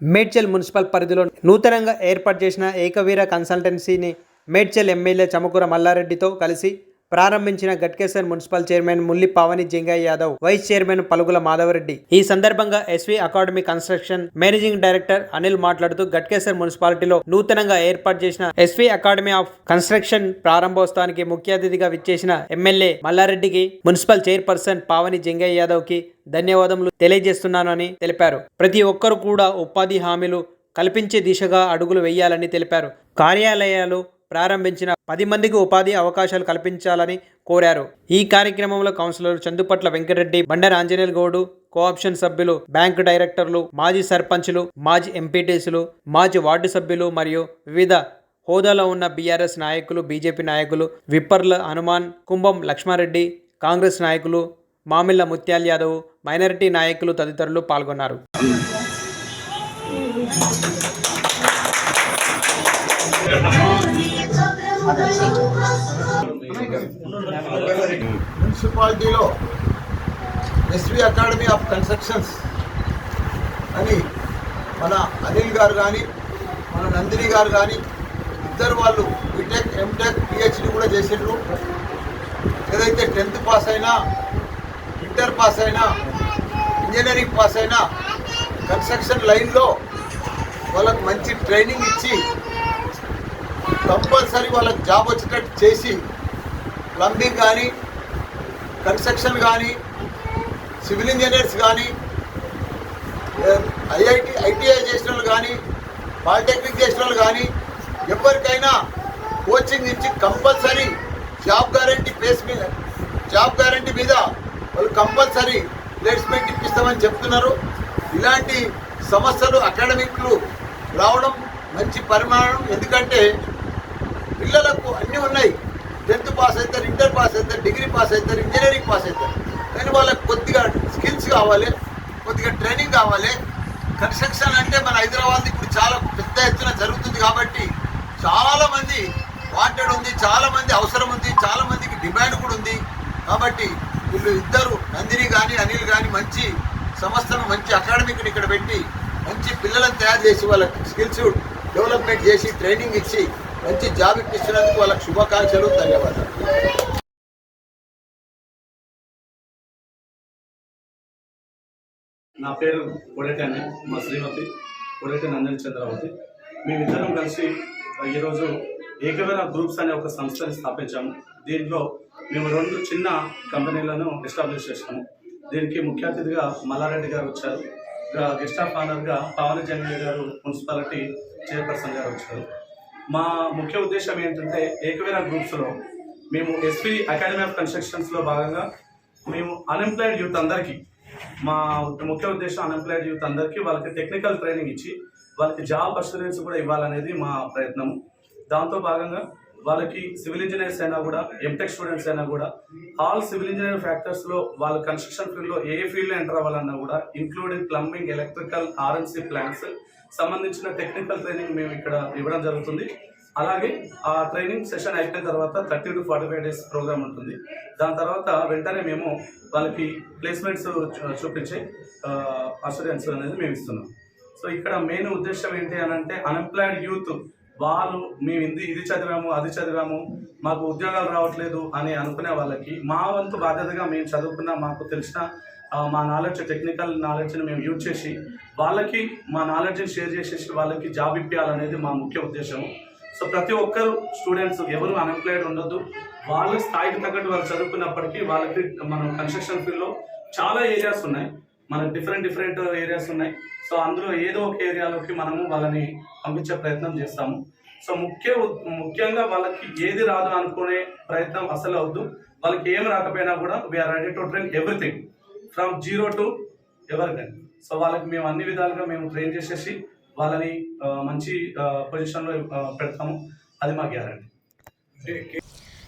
Medchal municipal పరిధిలో నూతనంగా ఏర్పాటు చేసిన ఏకవీర కన్సల్టెన్సీని మేడ్చల్ ఎమ్మెల్యే చమకూర మల్లారెడ్డితో కలిసి ప్రారంభించిన Ghatkesar municipal chairman Mulli Pavani Jingaiah Yadav vice chairman Palugula Madhavareddy. ఈ సందర్భంగా SV academy construction managing director Anil మాట్లాడుతూ గట్కేసర్ మున్సిపాలిటీలో నూతనంగా ఏర్పాటు చేసిన ఎస్వి అకాడమీ ఆఫ్ కన్స్ట్రక్షన్ ప్రారంభోత్సవానికి ముఖ్య అతిథిగా విచ్చేసిన ఎమ్మెల్యే మల్లారెడ్డికి మున్సిపల్ చైర్పర్సన్ పావని జింగయ్య యాదవ్కి ధన్యవాదములు తెలియజేస్తున్నానని తెలిపారు. ప్రతి ఒక్కరు కూడా ఉపాధి హామీలు కల్పించే దిశగా అడుగులు వేయాలని తెలిపారు. కార్యాలయాలు ప్రారంభించిన పది మందికి ఉపాధి అవకాశాలు కల్పించాలని కోరారు. ఈ కార్యక్రమంలో కౌన్సిలర్ చందుపట్ల వెంకటరెడ్డి బండర ఆంజనేయుల గౌడు కోఆప్షన్ సభ్యులు బ్యాంకు డైరెక్టర్లు మాజీ సర్పంచులు మాజీ ఎంపీటీసీలు మాజీ వార్డు సభ్యులు మరియు వివిధ హోదాలో ఉన్న బీఆర్ఎస్ నాయకులు బీజేపీ నాయకులు విప్పర్ల హనుమాన్ కుంభం లక్ష్మారెడ్డి కాంగ్రెస్ నాయకులు మామిళ్ళ ముత్యాల్ యాదవ్ మైనారిటీ నాయకులు తదితరులు పాల్గొన్నారు. మున్సిపాలిటీలో ఎస్వి అకాడమీ ఆఫ్ కన్స్ట్రక్షన్స్ అని మన అనిల్ గారు కానీ మన నందిని గారు కానీ ఇద్దరు వాళ్ళు బీటెక్ ఎంటెక్ పిహెచ్డి కూడా చేసిండ్రు. ఏదైతే టెన్త్ పాస్ అయినా ఇంటర్ పాస్ అయినా ఇంజనీరింగ్ పాస్ అయినా కన్స్ట్రక్షన్ లైన్లో వాళ్ళకు మంచి ట్రైనింగ్ ఇచ్చి కంపల్సరీ వాళ్ళకి జాబ్ వచ్చేటట్టు చేసి ప్లంబింగ్ కానీ కన్స్ట్రక్షన్ కానీ సివిల్ ఇంజనీర్స్ కానీ ఐఐటి ఐటీఐ చేసిన వాళ్ళు కానీ పాలిటెక్నిక్ చేసిన వాళ్ళు కానీ ఎవరికైనా కోచింగ్ ఇచ్చి కంపల్సరీ జాబ్ గ్యారంటీ ప్లేస్ మీద జాబ్ గ్యారంటీ మీద వాళ్ళు కంపల్సరీ ప్లేస్మెంట్ ఇప్పిస్తామని చెప్తున్నారు. ఇలాంటి సమస్యలు అకాడమిక్లు రావడం మంచి పరిమాణం ఎందుకంటే పిల్లలకు అన్నీ ఉన్నాయి. టెన్త్ పాస్ అవుతారు ఇంటర్ పాస్ అవుతారు డిగ్రీ పాస్ అవుతారు ఇంజనీరింగ్ పాస్ అవుతారు కానీ వాళ్ళకి కొద్దిగా స్కిల్స్ కావాలి కొద్దిగా ట్రైనింగ్ కావాలి. కన్స్ట్రక్షన్ అంటే మన హైదరాబాద్ ఇప్పుడు చాలా పెద్ద ఎత్తున జరుగుతుంది కాబట్టి చాలామంది వాంటెడ్ ఉంది చాలామంది అవసరం ఉంది చాలామందికి డిమాండ్ కూడా ఉంది. కాబట్టి వీళ్ళు ఇద్దరు నందిని కానీ అనిల్ కానీ మంచి సంస్థను మంచి అకాడమిక్ని ఇక్కడ పెట్టి మంచి పిల్లలను తయారు చేసి వాళ్ళకి స్కిల్స్ డెవలప్మెంట్ చేసి ట్రైనింగ్ ఇచ్చి మంచి జాబ్ ఇప్పిస్తున్నందుకు వాళ్ళకి శుభాకాంక్షలు ధన్యవాదాలు. నా పేరు కొడేటి మా శ్రీమతి కొడేటి నందిని చంద్రావతి మేమిద్దరం కలిసి ఈరోజు ఏకమైన గ్రూప్స్ అనే ఒక సంస్థని స్థాపించాము. దీంట్లో మేము రెండు చిన్న కంపెనీలను ఎస్టాబ్లిష్ చేసాము దీనికి ముఖ్య అతిథిగా మల్లారెడ్డి గారు వచ్చారు. గెస్ట్ ఆఫ్ ఆనర్గా పవన్ జంగయ్య గారు మున్సిపాలిటీ చైర్పర్సన్ గారు వచ్చారు. మా ముఖ్య ఉద్దేశం ఏంటంటే ఏకవీర గ్రూప్స్లో మేము ఎస్పీ అకాడమీ ఆఫ్ కన్స్ట్రక్షన్స్లో భాగంగా మేము అన్ఎంప్లాయిడ్ యూత్ అందరికీ మా ముఖ్య ఉద్దేశం అన్ఎంప్లాయిడ్ యూత్ అందరికీ వాళ్ళకి టెక్నికల్ ట్రైనింగ్ ఇచ్చి వాళ్ళకి జాబ్ అస్యూరెన్స్ కూడా ఇవ్వాలనేది మా ప్రయత్నం దాంతో భాగంగా వాళ్ళకి సివిల్ ఇంజనీర్స్ అయినా కూడా ఎంటెక్ స్టూడెంట్స్ అయినా కూడా ఆల్ సివిల్ ఇంజనీర్ ఫ్యాక్టర్స్లో వాళ్ళ కన్స్ట్రక్షన్ ఫీల్డ్లో ఏ ఫీల్డ్లో ఎంటర్ అవ్వాలన్నా కూడా including plumbing electrical RNC plants సంబంధించిన టెక్నికల్ ట్రైనింగ్ మేము ఇక్కడ ఇవ్వడం జరుగుతుంది. అలాగే ఆ ట్రైనింగ్ సెషన్ అయిపోయిన తర్వాత thirty to forty five days programme ఉంటుంది. దాని తర్వాత వెంటనే మేము వాళ్ళకి ప్లేస్మెంట్స్ చూపించే అసూరెన్స్ అనేది మేము ఇస్తున్నాం. సో ఇక్కడ మెయిన్ ఉద్దేశం ఏంటి అని అంటే అన్ఎంప్లాయిడ్ యూత్ వాళ్ళు మేము ఇది ఇది చదివాము అది చదివాము మాకు ఉద్యోగాలు రావట్లేదు అని అనుకునే వాళ్ళకి మా వంతు బాధ్యతగా మేము చదువుకున్న మాకు తెలిసిన మా నాలెడ్జ్ టెక్నికల్ నాలెడ్జ్ని మేము యూజ్ చేసి వాళ్ళకి మా నాలెడ్జ్ని షేర్ చేసేసి వాళ్ళకి జాబ్ ఇప్పించాలనేది మా ముఖ్య ఉద్దేశం సో ప్రతి ఒక్కరు స్టూడెంట్స్ ఎవరు అన్ఎంప్లాయిడ్ ఉండొద్దు. వాళ్ళ స్థాయికి తగ్గట్టు వాళ్ళు చదువుకున్నప్పటికీ వాళ్ళకి మనం కన్స్ట్రక్షన్ ఫీల్డ్లో చాలా ఏరియాస్ ఉన్నాయి. మనకు డిఫరెంట్ డిఫరెంట్ ఏరియాస్ ఉన్నాయి. సో అందులో ఏదో ఒక ఏరియాలోకి మనము వాళ్ళని పంపించే ప్రయత్నం చేస్తాము. సో ముఖ్య ముఖ్యంగా వాళ్ళకి ఏది రాదు అనుకునే ప్రయత్నం అసలు అవద్దు వాళ్ళకి ఏం రాకపోయినా కూడా we are ready to train everything from zero to ఎవరికైనా సో వాళ్ళకి మేము అన్ని విధాలుగా మేము ట్రైన్ చేసేసి వాళ్ళని మంచి పొజిషన్లో పెడతాము. అది మా guarantee